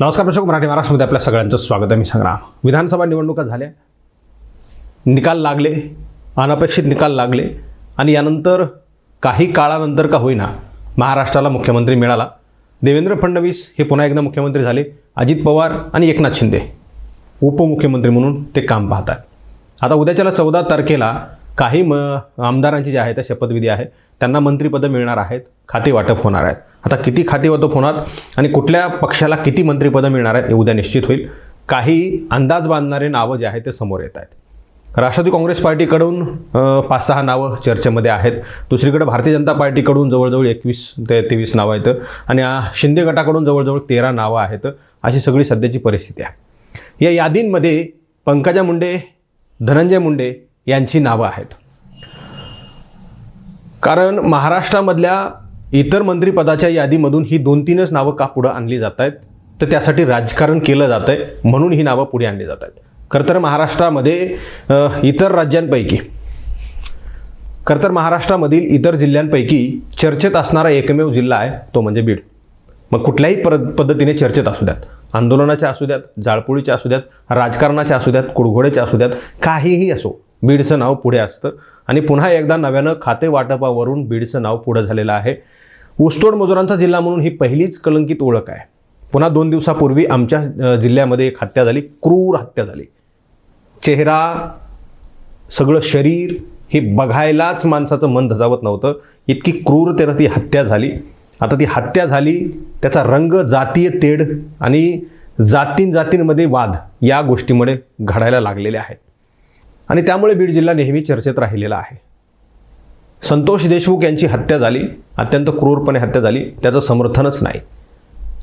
नमस्कार प्रेक्षक मराठी महाराष्ट्रामध्ये आपल्या सगळ्यांचं स्वागत आहे. मी संग्राम. विधानसभा निवडणुका झाल्या. निकाल लागले. अनपेक्षित निकाल लागले. आणि यानंतर काही काळानंतर का होईना महाराष्ट्राला मुख्यमंत्री मिळाला. देवेंद्र फडणवीस हे पुन्हा एकदा मुख्यमंत्री झाले. अजित पवार आणि एकनाथ शिंदे उपमुख्यमंत्री म्हणून ते काम पाहतात. आता उद्याच्याला चौदा तारखेला काही म आमदारांची जी आहे त्या शपथविधी आहे. त्यांना मंत्रिपदं मिळणार आहेत खाते वाटप होणार आहेत. आता किती खाते वाटप होणार आणि कुठल्या पक्षाला किती मंत्रिपदं मिळणार आहेत हे उद्या निश्चित होईल. काही अंदाज बांधणारे नावं जे आहेत ते समोर येत आहेत. राष्ट्रवादी काँग्रेस पार्टीकडून पाच सहा नावं चर्चेमध्ये आहेत. दुसरीकडे भारतीय जनता पार्टीकडून जवळजवळ एकवीस ते तेवीस नावं आहेत आणि शिंदे गटाकडून जवळजवळ तेरा नावं आहेत. अशी सगळी सध्याची परिस्थिती आहे. या यादींमध्ये पंकजा मुंडे धनंजय मुंडे यांची नावं आहेत. कारण महाराष्ट्रामधल्या इतर मंत्रिपदाच्या यादीमधून ही दोन तीनच नावं का पुढं आणली जात आहेत? तर त्यासाठी राजकारण केलं जातं आहे म्हणून ही नावं पुढे आणली जात आहेत. खरं तर महाराष्ट्रामध्ये इतर राज्यांपैकी खरं तर महाराष्ट्रामधील इतर जिल्ह्यांपैकी चर्चेत असणारा एकमेव जिल्हा आहे तो म्हणजे बीड. मग कुठल्याही पर पद्धतीने चर्चेत असू द्यात. आंदोलनाच्या असू द्यात जाळपोळीच्या असू द्यात राजकारणाच्या असू द्यात कुडघोड्याच्या असू द्यात काहीही असो बीडचं नाव पुढे असतं. आणि पुन्हा एकदा नव्यानं खाते वाटपावरून बीडचं नाव पुढं झालेलं आहे. ऊसतोड मजुरांचा जिल्हा म्हणून ही पहिलीच कलंकित ओळख आहे. पुन्हा दोन दिवसापूर्वी आमच्या जिल्ह्यामध्ये एक हत्या झाली. क्रूर हत्या झाली. चेहरा सगळं शरीर हे बघायलाच माणसाचं मन धजावत नव्हतं. इतकी क्रूरतेनं ती हत्या झाली. आता ती हत्या झाली त्याचा रंग जातीय तेढ आणि जातीन जातींमध्ये वाद या गोष्टीमुळे घडायला लागलेले आहेत. आणि त्यामुळे बीड जिल्हा नेहमी चर्चेत राहिलेला आहे. संतोष देशमुख यांची हत्या झाली अत्यंत क्रूरपणे हत्या झाली त्याचं समर्थनच नाही.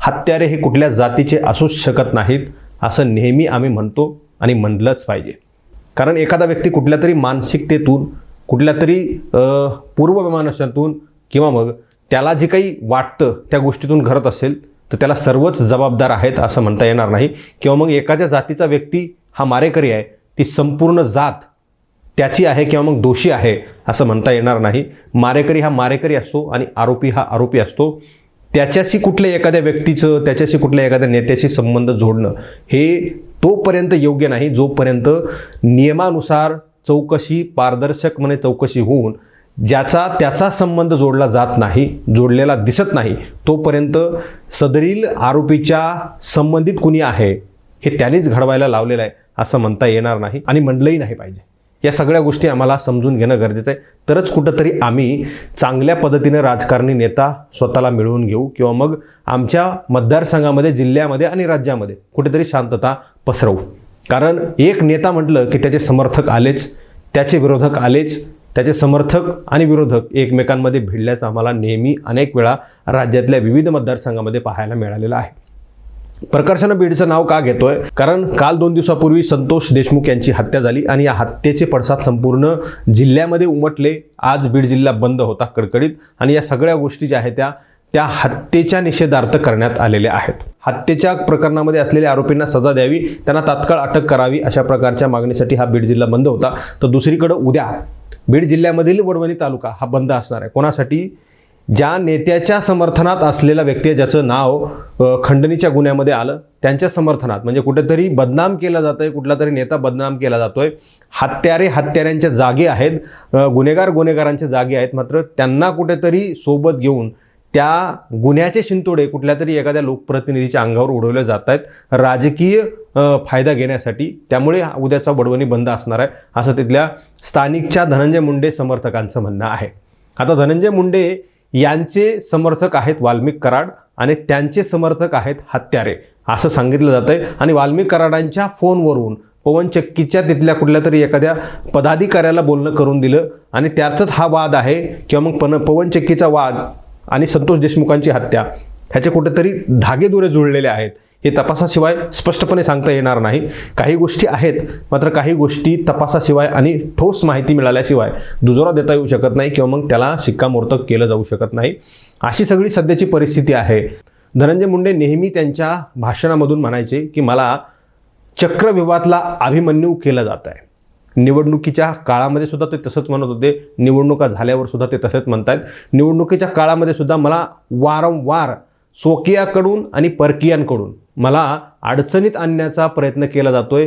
हत्यारे हे कुठल्या जातीचे असूच शकत नाहीत असं नेहमी आम्ही म्हणतो आणि म्हणलंच पाहिजे. कारण एखादा व्यक्ती कुठल्या तरी मानसिकतेतून कुठल्या तरी अ, किंवा मग त्याला जे काही वाटतं त्या गोष्टीतून घडत असेल तर त्याला सर्वच जबाबदार आहेत असं म्हणता येणार नाही. किंवा मग एखाद्या जातीचा व्यक्ती हा मारेकरी आहे ती संपूर्ण जात त्याची आहे किंवा मग दोषी आहे असं म्हणता येणार नाही. मारेकरी हा मारेकरी असतो आणि आरोपी हा आरोपी असतो. त्याच्याशी कुठल्या एखाद्या व्यक्तीचं त्याच्याशी कुठल्या एखाद्या नेत्याशी संबंध जोडणं हे तोपर्यंत योग्य नाही. जोपर्यंत नियमानुसार चौकशी पारदर्शक म्हणे चौकशी होऊन ज्याचा त्याचा संबंध जोडला जात नाही जोडलेला दिसत नाही तोपर्यंत सदरील आरोपीच्या संबंधित कुणी आहे हे त्यांनीच घडवायला लावलेलं आहे असं म्हणता येणार नाही आणि म्हणलंही नाही पाहिजे. या सगळ्या गोष्टी आम्हाला समजून घेणं गरजेचं आहे. तरच कुठंतरी आम्ही चांगल्या पद्धतीने राजकारणी नेता स्वतःला मिळवून घेऊ किंवा मग आमच्या मतदारसंघामध्ये जिल्ह्यामध्ये आणि राज्यामध्ये कुठेतरी शांतता पसरवू. कारण एक नेता म्हटलं की त्याचे समर्थक आलेच त्याचे विरोधक आलेच त्याचे समर्थक आणि विरोधक एकमेकांमध्ये भिडल्याचं आम्हाला नेहमी अनेक वेळा राज्यातल्या विविध मतदारसंघामध्ये पाहायला मिळालेलं आहे. प्रकर्षानं बीडचं नाव का घेतोय? कारण काल दोन दिवसापूर्वी संतोष देशमुख यांची हत्या झाली आणि या हत्येचे पडसाद संपूर्ण जिल्ह्यामध्ये उमटले. आज बीड जिल्हा बंद होता कडकडीत आणि या सगळ्या गोष्टी ज्या आहेत त्या त्या हत्येच्या निषेधार्थ करण्यात आलेल्या आहेत. हत्येच्या प्रकरणामध्ये असलेल्या आरोपींना सजा द्यावी त्यांना तात्काळ अटक करावी अशा प्रकारच्या मागणीसाठी हा बीड जिल्हा बंद होता. तर दुसरीकडे उद्या बीड जिल्ह्यामधील वडवणी तालुका हा बंद असणार आहे. कोणासाठी? ज्या नेत्याच्या समर्थनात असलेला व्यक्ती आहे ज्याचं नाव खंडणीच्या गुन्ह्यामध्ये आलं त्यांच्या समर्थनात म्हणजे कुठेतरी बदनाम केला जातो आहे कुठला तरी नेता बदनाम केला जातोय. हत्यारे हत्याऱ्यांच्या जागे आहेत गुन्हेगार गुन्हेगारांच्या जागे आहेत मात्र त्यांना कुठेतरी सोबत घेऊन त्या गुन्ह्याचे शिंतोडे कुठल्या तरी एखाद्या लोकप्रतिनिधीच्या अंगावर उडवले जात आहेत राजकीय फायदा घेण्यासाठी त्यामुळे हा उद्याचा बडवणी बंद असणार आहे असं तिथल्या स्थानिकच्या धनंजय मुंडे समर्थकांचं म्हणणं आहे. आता धनंजय मुंडे यांचे समर्थक आहेत वाल्मिक कराड आणि त्यांचे समर्थक आहेत हत्यारे असं सांगितलं जातं आहे आणि वाल्मिक कराडांच्या फोनवरून पवन चक्कीच्या तिथल्या कुठल्या तरी एखाद्या पदाधिकाऱ्याला बोलणं करून दिलं. आणि त्याचाच हा वाद आहे किंवा मग पन पवन चक्कीचा वाद आणि संतोष देशमुखांची हत्या ह्याचे कुठेतरी धागेदोरे जुळलेले आहेत. हे तपासाशिवाय स्पष्टपणे सांगता येणार नाही. काही गोष्टी आहेत मात्र काही गोष्टी तपासाशिवाय आणि ठोस माहिती मिळाल्याशिवाय दुजोरा देता येऊ शकत नाही किंवा मग त्याला शिक्कामोर्तब केलं जाऊ शकत नाही. अशी सगळी सध्याची परिस्थिती आहे. धनंजय मुंडे नेहमी त्यांच्या भाषणामधून म्हणायचे की मला चक्रव्यूहातला अभिमन्यू केलं जात आहे. निवडणुकीच्या काळामध्ये सुद्धा ते तसंच म्हणत होते. निवडणुका झाल्यावर सुद्धा ते तसंच आहेत. निवडणुकीच्या काळामध्ये सुद्धा मला वारंवार स्वकीयाकडून आणि परकीयांकडून मला अडचणीत आणण्याचा प्रयत्न केला जातोय.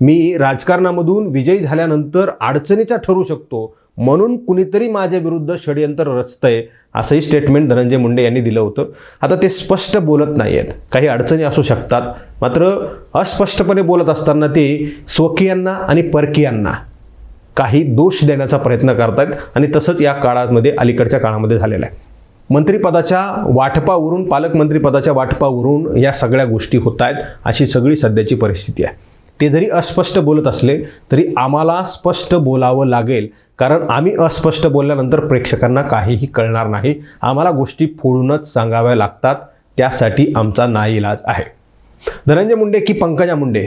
मी राजकारणामधून विजयी झाल्यानंतर अडचणीचा ठरू शकतो. म्हणून कुणीतरी माझ्या विरुद्ध षडयंत्र रचतंय असंही स्टेटमेंट धनंजय मुंडे यांनी दिलं होतं. आता ते स्पष्ट बोलत नाही आहेत काही अडचणी असू शकतात. मात्र अस्पष्टपणे बोलत असताना ते स्वकीयांना आणि परकीयांना काही दोष देण्याचा प्रयत्न करतायत आणि तसंच या काळामध्ये अलीकडच्या काळामध्ये झालेलं आहे. मंत्रिपदाच्या वाटपावरून पालकमंत्रीपदाच्या वाटपावरून या सगळ्या गोष्टी होत आहेत अशी सगळी सध्याची परिस्थिती आहे. ते जरी अस्पष्ट बोलत असले तरी आम्हाला स्पष्ट बोलावं लागेल कारण आम्ही अस्पष्ट बोलल्यानंतर प्रेक्षकांना काहीही कळणार नाही. आम्हाला गोष्टी फोडूनच सांगाव्या लागतात त्यासाठी आमचा नाईलाज आहे. धनंजय मुंडे की पंकजा मुंडे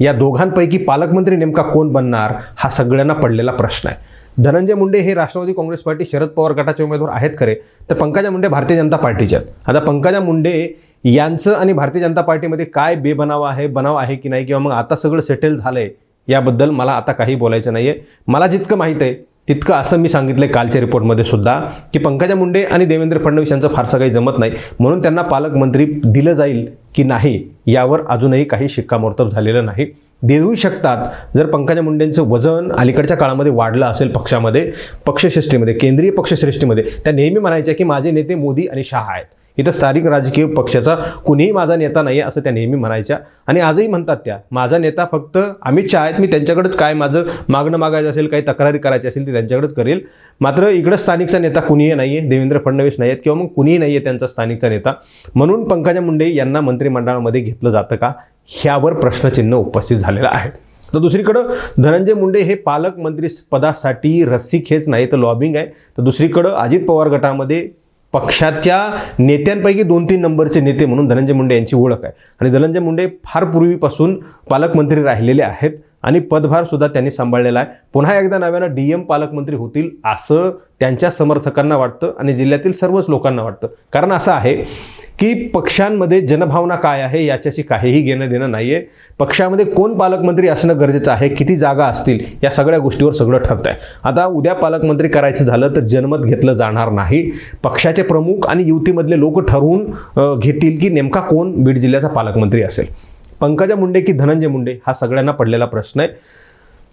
या दोघांपैकी पालकमंत्री नेमका कोण बनणार हा सगळ्यांना पडलेला प्रश्न आहे. धनंजय मुंडे हे राष्ट्रवादी काँग्रेस पार्टी शरद पवार गटाचे उमेदवार आहेत खरे. तर पंकजा मुंडे भारतीय जनता पार्टीच्या आहेत. आता पंकजा मुंडे यांचं आणि भारतीय जनता पार्टीमध्ये काय बेबनाव आहे बनाव आहे की नाही किंवा मग आता सगळं सेटल झालंय याबद्दल मला आता काही बोलायचं नाहीये. मला जितकं माहीत आहे तितकं असं मी सांगितलंय कालच्या रिपोर्टमध्ये सुद्धा की पंकजा मुंडे आणि देवेंद्र फडणवीस यांचं फारसं काही जमत नाही. म्हणून त्यांना पालकमंत्री दिलं जाईल की नाही यावर अजूनही काही शिक्कामोर्तब झालेलं नाही. देऊ शकतात. जर पंकजा मुंडेंचं वजन अलीकडच्या काळामध्ये वाढलं असेल पक्षामध्ये पक्षश्रेष्ठीमध्ये केंद्रीय पक्षश्रेष्ठीमध्ये त्या नेहमी म्हणायच्या की माझे नेते मोदी आणि शहा आहेत. इथं स्थानिक राजकीय पक्षाचा कुणीही माझा नेता नाही आहे असं त्या नेहमी म्हणायच्या. आणि आजही म्हणतात त्या माझा नेता फक्त अमित शहा आहेत मी त्यांच्याकडेच काय माझं मागणं मागायचं असेल काही तक्रारी करायची असेल ती त्यांच्याकडेच करेल. मात्र इकडं स्थानिकचा नेता कुणीही नाही आहे देवेंद्र फडणवीस नाही आहेत किंवा मग कुणीही नाही आहे त्यांचा स्थानिकचा नेता. म्हणून पंकजा मुंडे यांना मंत्रिमंडळामध्ये घेतलं जातं का? ह्यावर प्रश्नचिन्ह उपस्थित झालेलं आहे. तर दुसरीकडं धनंजय मुंडे हे पालकमंत्री पदासाठी रस्सीखेच नाही तर लॉबिंग आहे. तर दुसरीकडं अजित पवार गटामध्ये पक्षाच्या नेत्यांपैकी दोन तीन नंबरचे नेते म्हणून धनंजय मुंडे यांची ओळख आहे. आणि धनंजय मुंडे फार पूर्वीपासून पालकमंत्री राहिलेले आहेत. आणि पदभारसुद्धा त्यांनी सांभाळलेला आहे. पुन्हा एकदा नव्यानं डी एम पालकमंत्री होतील असं त्यांच्या समर्थकांना वाटतं आणि जिल्ह्यातील सर्वच लोकांना वाटतं. कारण असं आहे की पक्षांमध्ये जनभावना काय आहे याच्याशी काहीही घेणं देणं नाही आहे पक्षामध्ये कोण पालकमंत्री असणं गरजेचं आहे किती जागा असतील या सगळ्या गोष्टीवर सगळं ठरतं आहे आता उद्या पालकमंत्री करायचं झालं तर जनमत घेतलं जाणार नाही. पक्षाचे प्रमुख आणि युतीमधले लोक ठरवून घेतील की नेमका कोण बीड जिल्ह्याचा पालकमंत्री असेल. पंकजा मुंडे की धनंजय मुंडे हा सगळ्यांना पडलेला प्रश्न आहे.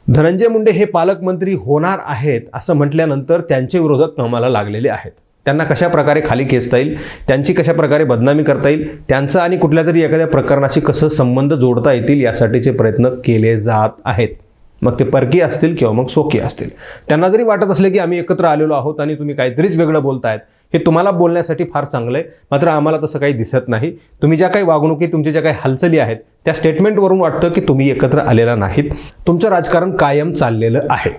धनंजय मुंडे हे पालकमंत्री होणार आहेत असं म्हटल्यानंतर त्यांचे विरोधक कामाला लागलेले आहेत. त्यांना कशा प्रकारे खाली खेचता येईल त्यांची कशा प्रकारे बदनामी करता येईल त्यांचं आणि कुठल्या तरी एखाद्या प्रकरणाशी कसं संबंध जोडता येतील यासाठीचे प्रयत्न केले जात आहेत. मग ते परकीय असतील किंवा मग सोकी असतील. त्यांना जरी वाटत असले की आम्ही एकत्र आलेलो आहोत आणि तुम्ही काहीतरीच वेगळं बोलतायत हे तुम्हाला बोलण्यासाठी फार चांगलं आहे. मात्र आम्हाला तसं काही दिसत नाही. तुम्ही ज्या काही वागणुकी तुमच्या ज्या काही हालचाली आहेत त्या स्टेटमेंटवरून वाटतं की तुम्ही एकत्र आलेला नाहीत. तुमचं राजकारण कायम चाललेलं आहे.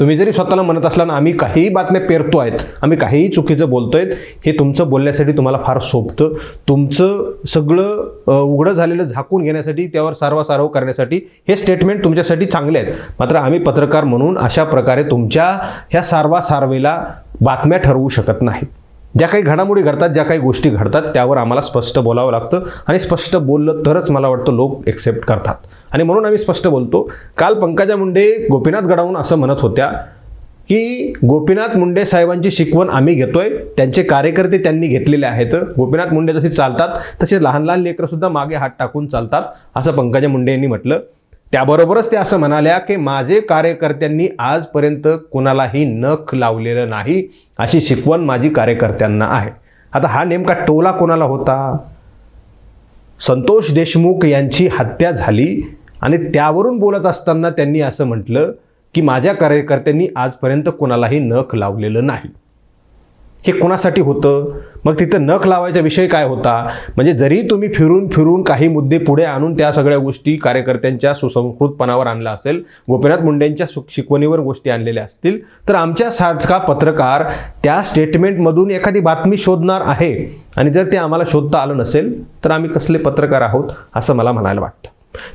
तुम्ही जरी स्वतःला म्हणत असला ना आम्ही काहीही बातम्या पेरतो आहेत आम्ही काहीही चुकीचं बोलतोय हे तुमचं बोलण्यासाठी तुम्हाला फार सोपतं. तुमचं सगळं उघडं झालेलं झाकून घेण्यासाठी त्यावर सारवासारव करण्यासाठी हे स्टेटमेंट तुमच्यासाठी चांगले आहेत. मात्र आम्ही पत्रकार म्हणून अशा प्रकारे तुमच्या ह्या सारवासारवेला बातम्या ठरवू शकत नाहीत. ज्या काही घडामोडी घडतात ज्या काही गोष्टी घडतात त्यावर आम्हाला स्पष्ट बोलावं लागतं आणि स्पष्ट बोललं तरच मला वाटतं लोक एक्सेप्ट करतात. आणि म्हणून आम्ही स्पष्ट बोलतो. काल पंकजा मुंडे गोपीनाथ गडावून असं म्हणत होत्या की गोपीनाथ मुंडे साहेबांची शिकवण आम्ही घेतोय त्यांचे कार्यकर्ते त्यांनी घेतलेले आहेत. गोपीनाथ मुंडे जसे चालतात तसे लहान लहान लेकरंसुद्धा मागे हात टाकून चालतात असं पंकजा मुंडे यांनी म्हटलं. त्याबरोबरच ते असं म्हणाल्या की माझे कार्यकर्त्यांनी आजपर्यंत कोणालाही नख लावलेलं नाही अशी शिकवण माझी कार्यकर्त्यांना आहे. आता हा नेमका टोला कोणाला होता? संतोष देशमुख यांची हत्या झाली आणि त्यावरून बोलत असताना त्यांनी असं म्हटलं की माझ्या कार्यकर्त्यांनी आजपर्यंत कोणालाही नख लावलेलं नाही. हे कोणासाठी होतं? मग तिथं नख लावायचा विषय काय होता? म्हणजे जरी तुम्ही फिरून फिरून काही मुद्दे पुढे आणून त्या सगळ्या गोष्टी कार्यकर्त्यांच्या सुसंस्कृतपणावर आणला असेल गोपीनाथ मुंडेंच्या सु शिकवणीवर गोष्टी आणलेल्या असतील तर आमच्या सारखा पत्रकार त्या स्टेटमेंटमधून एखादी बातमी शोधणार आहे. आणि जर ते आम्हाला शोधता आलं नसेल तर आम्ही कसले पत्रकार आहोत असं मला म्हणायला वाटतं.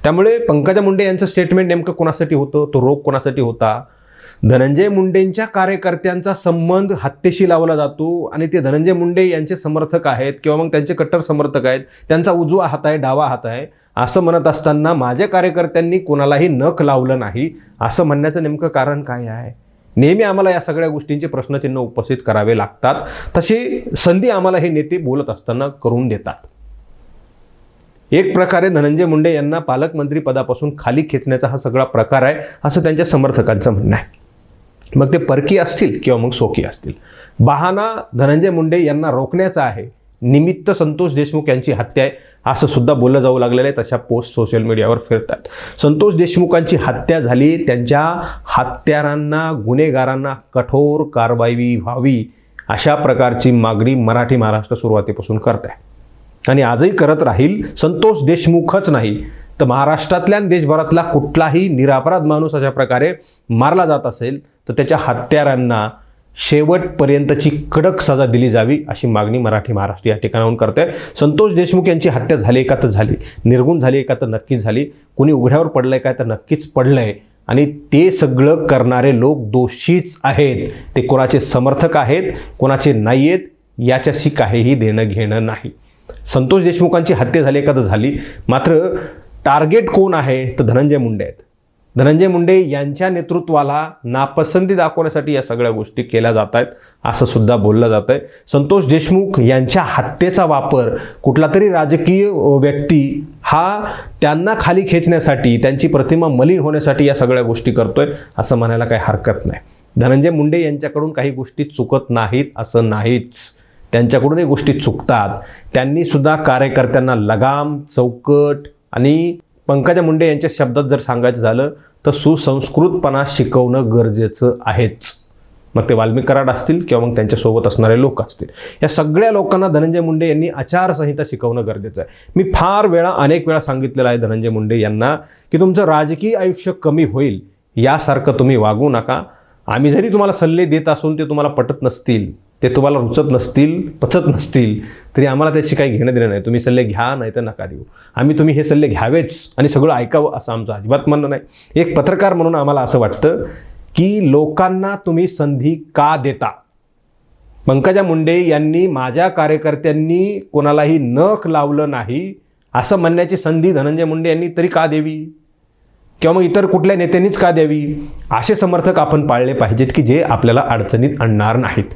त्यामुळे पंकजा मुंडे यांचं स्टेटमेंट नेमकं कोणासाठी होतं? तो रोग कोणासाठी होता? धनंजय मुंडेंच्या कार्यकर्त्यांचा संबंध हत्येशी लावला जातो आणि ते धनंजय मुंडे यांचे समर्थक आहेत किंवा मग त्यांचे कट्टर समर्थक आहेत त्यांचा उजवा हात आहे डावा हात आहे असं म्हणत असताना माझ्या कार्यकर्त्यांनी कोणालाही नख लावलं नाही असं म्हणण्याचं नेमकं कारण काय आहे? नेहमी आम्हाला या सगळ्या गोष्टींचे प्रश्नचिन्ह उपस्थित करावे लागतात. तशी संधी आम्हाला हे नेते बोलत असताना करून देतात. एक प्रकारे धनंजय मुंडे यांना पालकमंत्री पदापासून खाली खेचण्याचा हा सगळा प्रकार आहे असं त्यांच्या समर्थकांचं म्हणणं आहे. मग ते परकी असतील किंवा मग सोकी असतील. बहाणा धनंजय मुंडे यांना रोखण्याचा आहे. निमित्त संतोष देशमुख यांची हत्या आहे. असं सुद्धा बोललं जाऊ लागलेलं आहे. तशा पोस्ट सोशल मीडियावर फिरतात. संतोष देशमुखांची हत्या झाली. त्यांच्या हत्यारांना गुन्हेगारांना कठोर कारवाई व्हावी अशा प्रकारची मागणी मराठी महाराष्ट्र सुरुवातीपासून करत आहे आणि आजही करत राहील. संतोष देशमुखच नाही. तर महाराष्ट्रातल्या देशभरातला कुठलाही निरापराध माणूस अशा प्रकारे मारला जात असेल. तर त्याच्या हत्यारांना शेवटपर्यंतची कडक सजा दिली जावी अशी मागणी मराठी महाराष्ट्र या ठिकाणाहून करते संतोष देशमुख यांची हत्या झाली का तर झाली. निर्गुण झाली का तर नक्कीच झाली. कोणी उघड्यावर पडलं आहे काय तर नक्कीच पडलं आहे आणि ते सगळं करणारे लोक दोषीच आहेत. ते कोणाचे समर्थक आहेत कोणाचे नाही आहेत याच्याशी काहीही देणं घेणं नाही. संतोष देशमुखांची हत्या झाली का तर झाली. मात्र टार्गेट कोण आहे? तर धनंजय मुंडे आहेत. धनंजय मुंडे यांच्या नेतृत्वाला नापसंती दाखवण्यासाठी या सगळ्या गोष्टी केल्या जात आहेत असं सुद्धा बोललं जात आहे. संतोष देशमुख यांच्या हत्येचा वापर कुठला तरी राजकीय व्यक्ती हा त्यांना खाली खेचण्यासाठी त्यांची प्रतिमा मलिन होण्यासाठी या सगळ्या गोष्टी करतोय असं म्हणायला काही हरकत नाही. धनंजय मुंडे यांच्याकडून काही गोष्टी चुकत नाहीत असं नाहीच. त्यांच्याकडूनही गोष्टी चुकतात. त्यांनी सुद्धा कार्यकर्त्यांना लगाम चौकट आणि पंकजा मुंडे यांच्या शब्दात जर सांगायचं झालं तर सुसंस्कृतपणा शिकवणं गरजेचं आहेच. मग ते वाल्मिक कराड असतील किंवा मग त्यांच्यासोबत असणारे लोक असतील. या सगळ्या लोकांना धनंजय मुंडे यांनी आचारसंहिता शिकवणं गरजेचं आहे. मी फार वेळा अनेक वेळा सांगितलेलं आहे धनंजय मुंडे यांना की तुमचं राजकीय आयुष्य कमी होईल यासारखं तुम्ही वागू नका. आम्ही जरी तुम्हाला सल्ले देत असून ते तुम्हाला पटत नसतील ते तुम्हाला रुचत नसतील पचत नसतील तरी आम्हाला त्याची काही घेणं देणं नाही. तुम्ही सल्ले घ्या नाही तर नका देऊ. आम्ही तुम्ही हे सल्ले घ्यावेच आणि सगळं ऐकावं असं आमचं अजिबात म्हणणं नाही. एक पत्रकार म्हणून आम्हाला असं वाटतं की लोकांना तुम्ही संधी का देता? पंकजा मुंडे यांनी माझ्या कार्यकर्त्यांनी कोणालाही नख लावलं नाही असं म्हणण्याची संधी धनंजय मुंडे यांनी तरी का द्यावी? किंवा मग इतर कुठल्या नेत्यांनीच का द्यावी? असे समर्थक आपण पाळले पाहिजेत की जे आपल्याला अडचणीत आणणार नाहीत.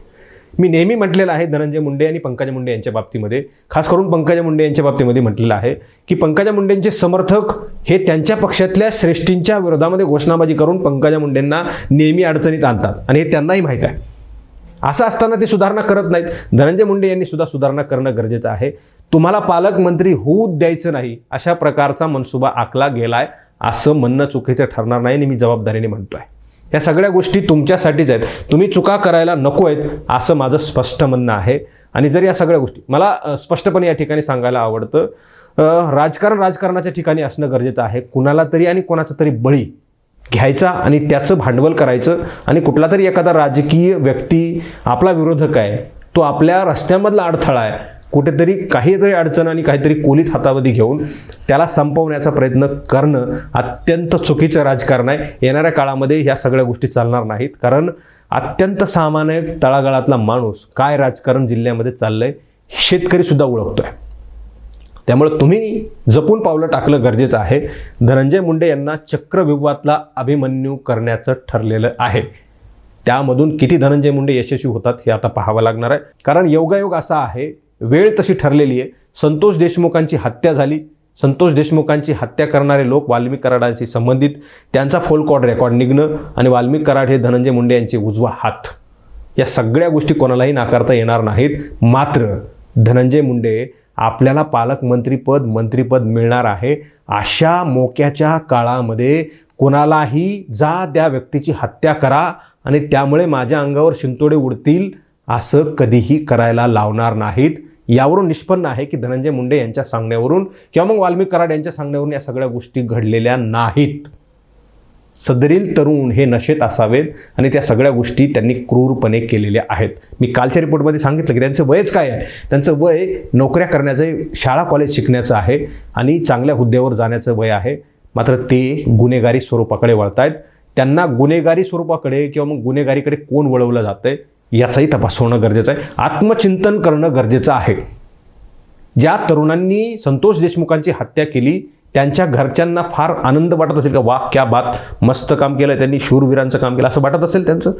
मी नेहमी म्हटलेलं आहे धनंजय मुंडे आणि पंकजा मुंडे यांच्या बाबतीमध्ये. खास करून पंकजा मुंडे यांच्या बाबतीमध्ये म्हटलेलं आहे की पंकजा मुंडेंचे समर्थक हे त्यांच्या पक्षातल्या श्रेष्ठींच्या विरोधामध्ये घोषणाबाजी करून पंकजा मुंडेंना नेहमी अडचणीत आणतात आणि हे त्यांनाही माहीत आहे. असं असताना ते सुधारणा करत नाहीत. धनंजय मुंडे यांनी सुद्धा सुधारणा करणं गरजेचं आहे. तुम्हाला पालकमंत्री होऊ द्यायचं नाही अशा प्रकारचा मनसुबा आखला गेलाय असं म्हणणं चुकीचं ठरणार नाही आणि मी जबाबदारीने म्हणतोय. या सगळ्या गोष्टी तुमच्यासाठीच आहेत. तुम्ही चुका करायला नको आहेत असं माझं स्पष्ट म्हणणं आहे. आणि जर या सगळ्या गोष्टी मला स्पष्टपणे या ठिकाणी सांगायला आवडतं राजकारण राजकारणाच्या ठिकाणी असणं गरजेचं आहे. कुणाला तरी आणि कोणाचा तरी बळी घ्यायचा आणि त्याचं भांडवल करायचं. आणि कुठला तरी एखादा राजकीय व्यक्ती आपला विरोधक आहे तो आपल्या रस्त्यामधला अडथळा आहे. कुठेतरी काहीतरी अडचण आणि काहीतरी कोलीत हातामध्ये घेऊन त्याला संपवण्याचा प्रयत्न करणं अत्यंत चुकीचं राजकारण आहे. येणाऱ्या काळामध्ये ह्या सगळ्या गोष्टी चालणार नाहीत. कारण अत्यंत सामान्य तळागाळातला माणूस काय राजकारण जिल्ह्यामध्ये चाललंय शेतकरीसुद्धा ओळखतोय. त्यामुळे तुम्ही जपून पावलं टाकलं गरजेचं आहे. धनंजय मुंडे यांना चक्रव्यूहातला अभिमन्यू करण्याचं ठरलेलं आहे. त्यामधून किती धनंजय मुंडे यशस्वी होतात हे आता पाहावं लागणार आहे. कारण योगायोग असा आहे वेळ तशी ठरलेली आहे. संतोष देशमुखांची हत्या झाली. संतोष देशमुखांची हत्या करणारे लोक वाल्मिक कराडांशी संबंधित. त्यांचा फोलकॉड रेकॉर्ड निघणं आणि वाल्मिक कराड हे धनंजय मुंडे यांचे उजवा हात. या सगळ्या गोष्टी कोणालाही नाकारता येणार नाहीत. मात्र धनंजय मुंडे आपल्याला पालकमंत्रीपद मंत्रीपद मिळणार आहे. अशा मोक्याच्या काळामध्ये कोणालाही जा त्या व्यक्तीची हत्या करा आणि त्यामुळे माझ्या अंगावर शिंतोडे उडतील असं कधीही करायला लावणार नाहीत. यावरून निष्पन्न आहे की धनंजय मुंडे यांच्या सांगण्यावरून किंवा मग वाल्मिक कराड यांच्या सांगण्यावरून या सगळ्या गोष्टी घडलेल्या नाहीत. सदरील तरुण हे नशेत असावेत आणि त्या सगळ्या गोष्टी त्यांनी क्रूरपणे केलेल्या आहेत. मी कालच्या रिपोर्टमध्ये सांगितलं की त्यांचं वयच काय आहे? त्यांचं वय नोकऱ्या करण्याचं शाळा कॉलेज शिकण्याचं आहे आणि चांगल्या हुद्द्यावर जाण्याचं वय आहे. मात्र ते गुन्हेगारी स्वरूपाकडे वळत आहेत त्यांना गुन्हेगारी स्वरूपाकडे किंवा मग गुन्हेगारीकडे कोण वळवलं जातं आहे याचाही तपास होणं गरजेचं आहे. आत्मचिंतन करणं गरजेचं आहे. ज्या तरुणांनी संतोष देशमुखांची हत्या केली त्यांच्या घरच्यांना फार आनंद वाटत असेल का वा क्या बात मस्त काम केलं त्यांनी शूरवीरांचं काम केलं असं वाटत असेल त्यांचं?